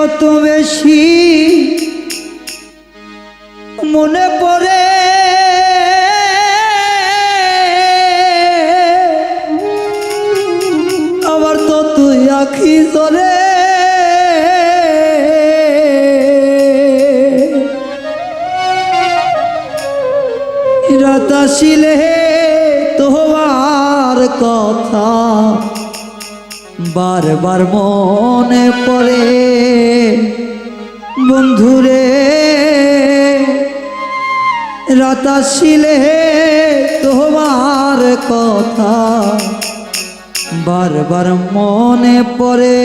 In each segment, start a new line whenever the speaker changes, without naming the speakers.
যত বেশি মনে পড়ে। আমার ততই আখি জলে রাত আসিলে তোমার কথা। বারবার মনে পড়ে। বন্ধুরে রাতাশিলে তোমার কথা বারবার মনে পড়ে।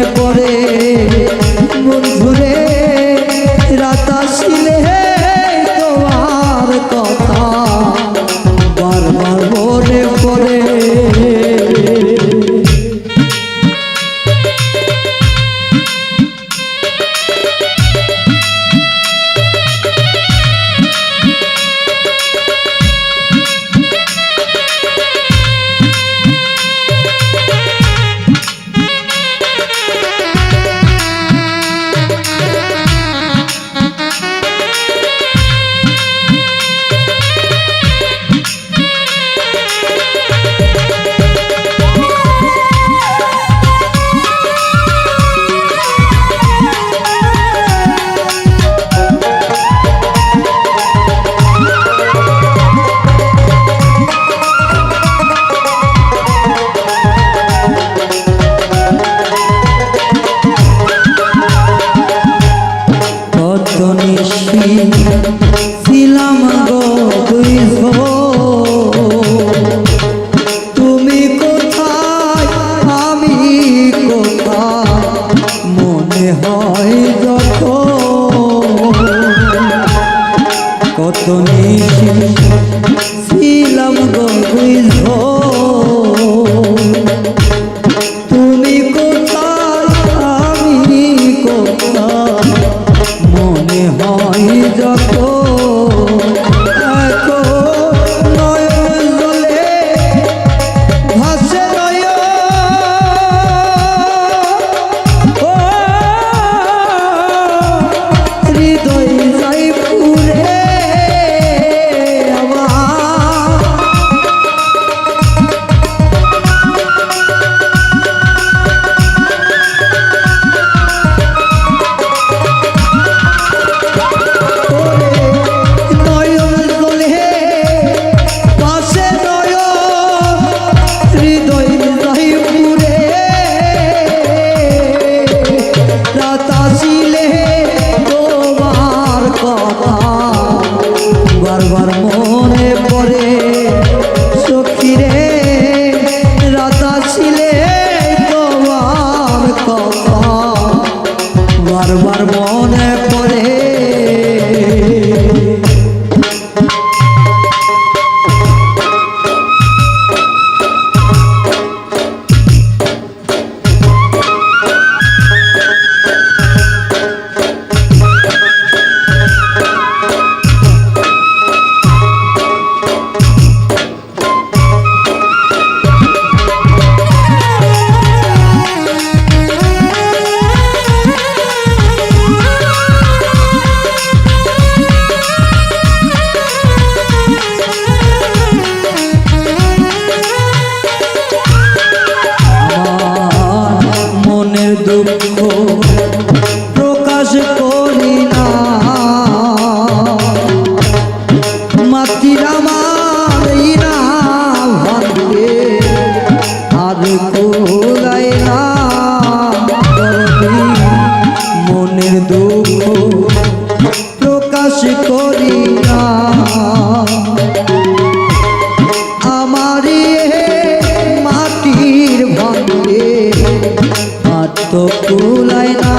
মনে পড়ে Thank you. ছিলাম গো কুলায় না।